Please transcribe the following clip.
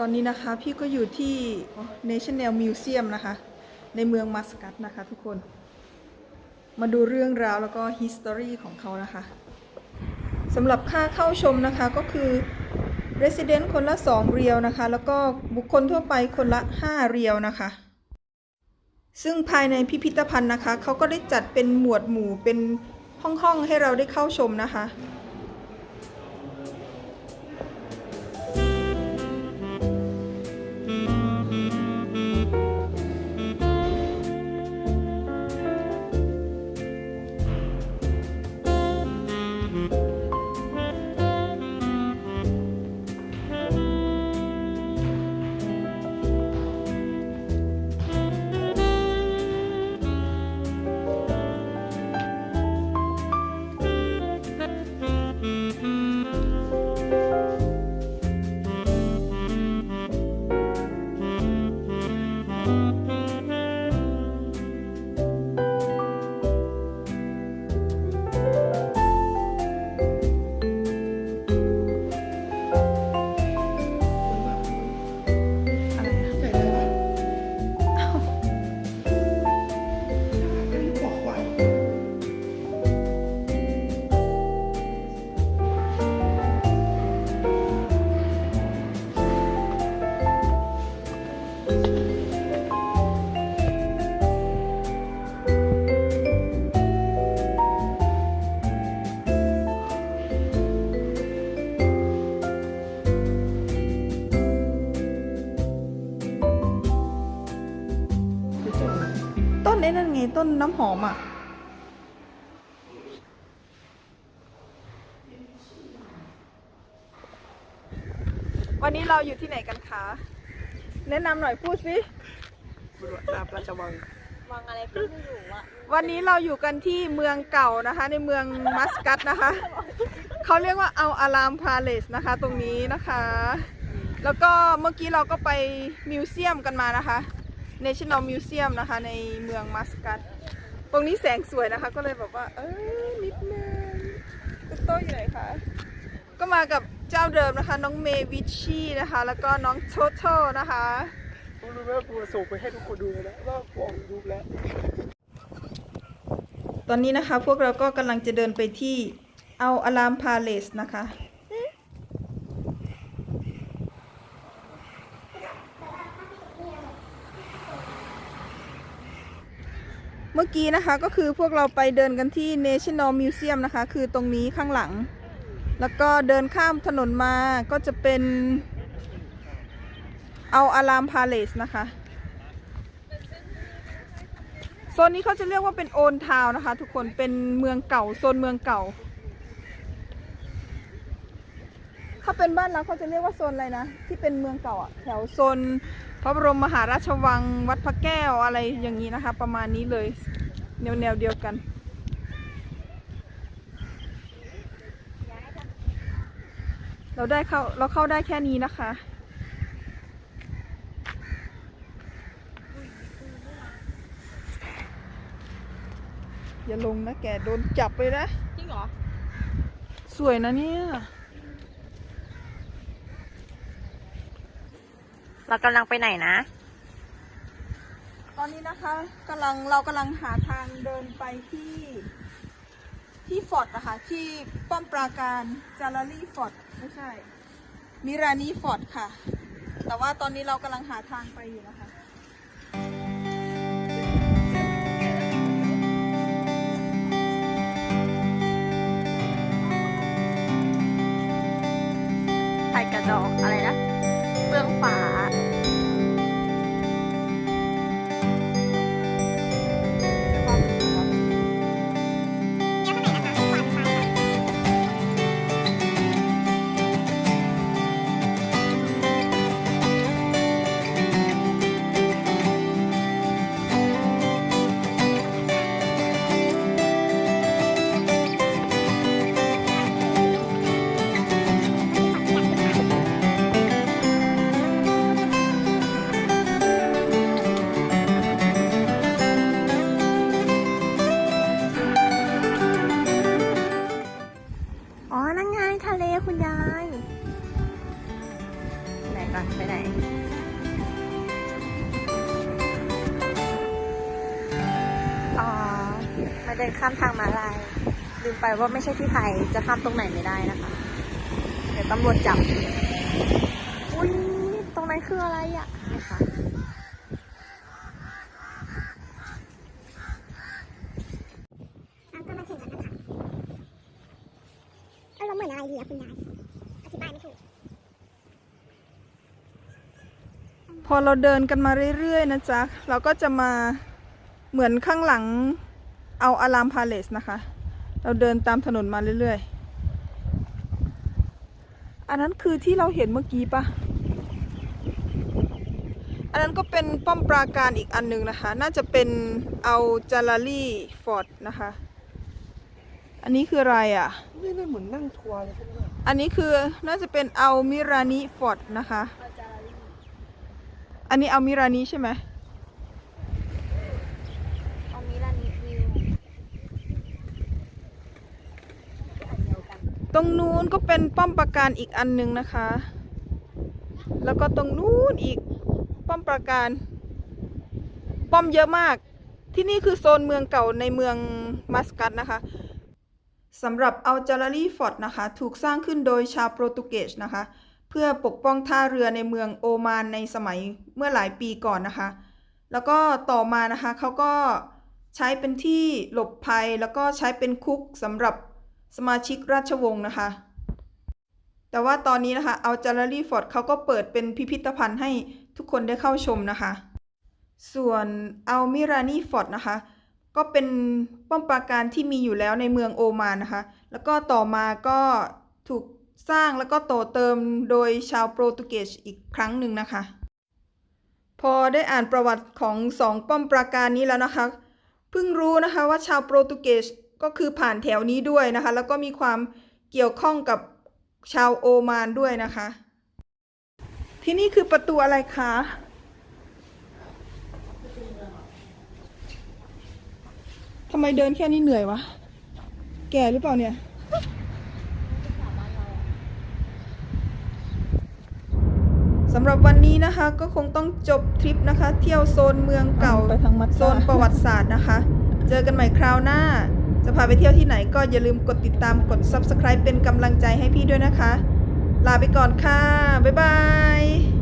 ตอนนี้นะคะพี่ก็อยู่ที่ National Museum นะคะ ในเมืองมัสกัตนะคะทุกคน มาดูเรื่องราวแล้วก็ history ของเขานะคะสำหรับค่าเข้าชมนะคะก็คือ resident คนละ 2 เรียวนะคะ แล้วก็บุคคลทั่วไปคนละ 5 เรียวนะคะ ซึ่งภายในพิพิธภัณฑ์นะคะ เขาก็ได้จัดเป็นหมวดหมู่เป็นห้องๆให้เราได้เข้าชมนะคะ นั่นไงต้นน้ำหอมอะ วันนี้เราอยู่ที่ไหนกันคะ แนะนำหน่อยพูดสิบุรุษราบราชวัง วังอะไรก็ไม่รู้อะวันนี้เราอยู่กันที่เมืองเก่านะคะ ในเมืองมัสกัตนะคะ เขาเรียกว่าเอาอารามพาเลสนะคะ ตรงนี้นะคะ แล้วก็เมื่อกี้เราก็ไปมิวเซียมกันมานะคะ National Museum นะคะ ในเมืองมัสกัต ตรงนี้แสงสวยนะคะ ก็เลยแบบว่า เออนิดนึงคุณโต้อยู่ไหนคะ ก็มากับเจ้าเดิมนะคะ น้องเมวิชชี่นะคะ แล้วก็น้องโทโทนะคะกูรู้ไหมว่ากูส่งไปให้ทุกคนดูเลยนะว่าบอกรูปแล้ว ตอนนี้นะคะพวกเราก็กำลังจะเดินไปที่เอาอารามพาเลสนะคะ เมื่อกี้นะคะก็คือพวกเราไปเดินกันที่ National Museum นะคะ คือตรงนี้ข้างหลัง แล้วก็เดินข้ามถนนมาก็จะเป็นเอาอารามพาเลสนะคะโซนนี้เขาจะเรียกว่าเป็นโอนทาวนะคะ ทุกคนเป็นเมืองเก่าโซนเมืองเก่า ถ้าเป็นบ้านเราเขาจะเรียกว่าโซนอะไรนะ ที่เป็นเมืองเก่าอะแถวโซน พระบรมมหาราชวังวัดพระแก้วอะไรอย่างนี้นะคะ ประมาณนี้เลยแนวแนวๆเดียวกันเราได้เข้าเราเข้าได้แค่นี้นะคะ อย่าลงนะแกโดนจับไปนะ จริงเหรอ สวยนะเนี่ย เรากำลังไปไหนนะ ตอนนี้นะคะกำลังเรากำลังหาทางเดินไปที่ ที่ฟอร์ดนะคะที่ป้อมปราการจารารีฟอร์ดไม่ใช่ มิรานีฟอร์ดค่ะ แต่ว่าตอนนี้เรากำลังหาทางไปอยู่นะคะไข่กระดอก ดินข้ามทางมาลายลืมไปว่าไม่ใช่ที่ไทยจะข้ามตรงไหนไม่ได้นะคะ เดี๋ยวตำรวจจับ อุ้ยตรงนั้นคืออะไรอะนี่ค่ะเราก็มาถึงกันะคะเราเหมือนอะไรดีอะคุณยายอธิบายไม่ถูกพอเราเดินกันมาเรื่อยๆนะจ๊ะ เราก็จะมาเหมือนข้างหลัง เอาอารามพาเลสนะคะ เราเดินตามถนนมาเรื่อยๆ อันนั้นคือที่เราเห็นเมื่อกี้ปะอันนั้นก็เป็นป้อมปราการอีกอันหนึ่งนะคะ น่าจะเป็นเอาจาลารีฟอร์ดนะคะ อันนี้คืออะไรอะไม่ได้เหมือนนั่งทัวร์เลยใช่ไหมอันนี้คือน่าจะเป็นเอามิรานิฟอร์ดนะคะ อันนี้เอามิรานิใช่ไหมเอามิลานิวิวอันเดียวกัน ตรงนู้นก็เป็นป้อมปราการอีกอันหนึ่งนะคะ แล้วก็ตรงนู้นอีกป้อมปราการ ป้อมเยอะมาก ที่นี่คือโซนเมืองเก่าในเมืองมัสกัตนะคะสำหรับอัลจารารีฟอร์ดนะคะ ถูกสร้างขึ้นโดยชาวโปรตุเกสนะคะ เพื่อปกป้องท่าเรือในเมืองโอมานในสมัยเมื่อหลายปีก่อนนะคะ แล้วก็ต่อมานะคะเขาก็ใช้เป็นที่หลบภัยแล้วก็ใช้เป็นคุกสำหรับ สมาชิกราชวงศ์นะคะ แต่ว่าตอนนี้นะคะเอาจารารีฟอร์ดเขาก็เปิดเป็นพิพิธภัณฑ์ให้ทุกคนได้เข้าชมนะคะ ส่วนเอัลมิรานีฟอร์ดนะคะ ก็เป็นป้อมปราการที่มีอยู่แล้วในเมืองโอมานนะคะ แล้วก็ต่อมาก็ถูกสร้างแล้วก็ต่อเติมโดยชาวโปรตุเกสอีกครั้งหนึ่งนะคะ พอได้อ่านประวัติของสองป้อมปราการนี้แล้วนะคะ เพิ่งรู้นะคะว่าชาวโปรตุเกส ก็คือผ่านแถวนี้ด้วยนะคะ แล้วก็มีความเกี่ยวข้องกับชาวโอมานด้วยนะคะ ที่นี่คือประตูอะไรคะทำไมเดินแค่นี้เหนื่อยวะ แก่หรือเปล่าเนี่ยสำหรับวันนี้นะคะก็คงต้องจบทริปนะคะ เที่ยวโซนเมืองเก่าไปทางมัดโซนประวัติศาสตร์นะคะ เจอกันใหม่คราวหน้า จะพาไปเที่ยวที่ไหนก็อย่าลืมกดติดตามกด subscribe เป็นกำลังใจให้พี่ด้วยนะคะ ลาไปก่อนค่ะ บ๊ายบาย